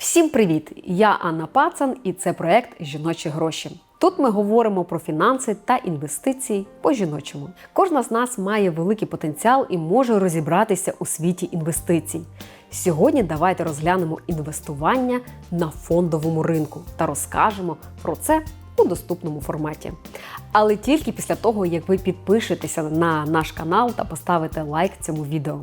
Всім привіт! Я Анна Пацан і це проект Жіночі гроші. Тут ми говоримо про фінанси та інвестиції по-жіночому. Кожна з нас має великий потенціал і може розібратися у світі інвестицій. Сьогодні давайте розглянемо інвестування на фондовому ринку та розкажемо про це у доступному форматі. Але тільки після того, як ви підпишетеся на наш канал та поставите лайк цьому відео.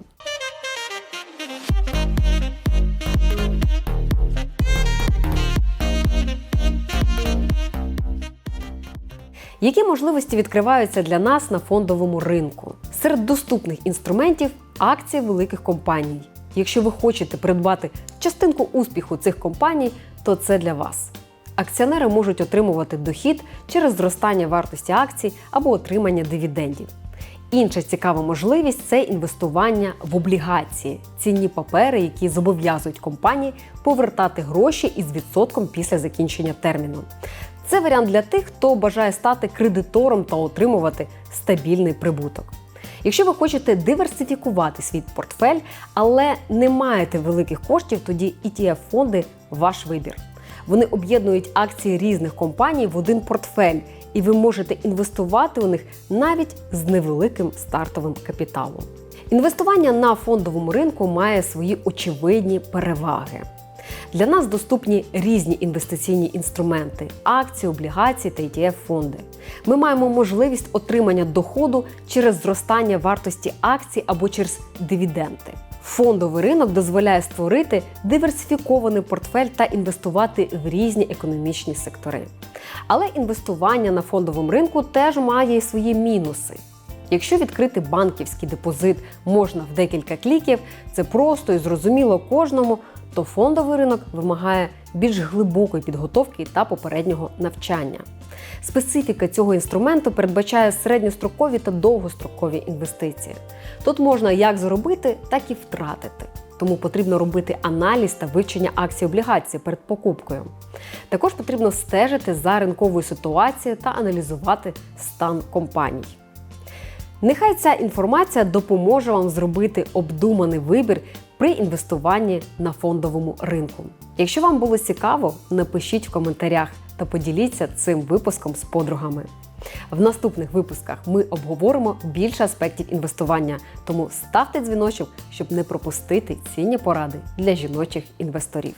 Які можливості відкриваються для нас на фондовому ринку? Серед доступних інструментів акції великих компаній. Якщо ви хочете придбати частинку успіху цих компаній, то це для вас. Акціонери можуть отримувати дохід через зростання вартості акцій або отримання дивідендів. Інша цікава можливість це інвестування в облігації, цінні папери, які зобов'язують компанії повертати гроші із відсотком після закінчення терміну. Це варіант для тих, хто бажає стати кредитором та отримувати стабільний прибуток. Якщо ви хочете диверсифікувати свій портфель, але не маєте великих коштів, тоді ETF-фонди ваш вибір. Вони об'єднують акції різних компаній в один портфель, і ви можете інвестувати у них навіть з невеликим стартовим капіталом. Інвестування на фондовому ринку має свої очевидні переваги. Для нас доступні різні інвестиційні інструменти акції, облігації та etf фонди Ми маємо можливість отримання доходу через зростання вартості акцій або через дивіденди. Фондовий ринок дозволяє створити диверсифікований портфель та інвестувати в різні економічні сектори. Але інвестування на фондовому ринку теж має свої мінуси. Якщо відкрити банківський депозит можна в декілька кліків, це просто і зрозуміло кожному, то фондовий ринок вимагає більш глибокої підготовки та попереднього навчання. Специфіка цього інструменту передбачає середньострокові та довгострокові інвестиції. Тут можна як заробити, так і втратити. Тому потрібно робити аналіз та вивчення акцій облігацій перед покупкою. Також потрібно стежити за ринковою ситуацією та аналізувати стан компаній. Нехай ця інформація допоможе вам зробити обдуманий вибір при інвестуванні на фондовому ринку. Якщо вам було цікаво, напишіть в коментарях та поділіться цим випуском з подругами. В наступних випусках ми обговоримо більше аспектів інвестування, тому ставте дзвіночок, щоб не пропустити цінні поради для жіночих інвесторів.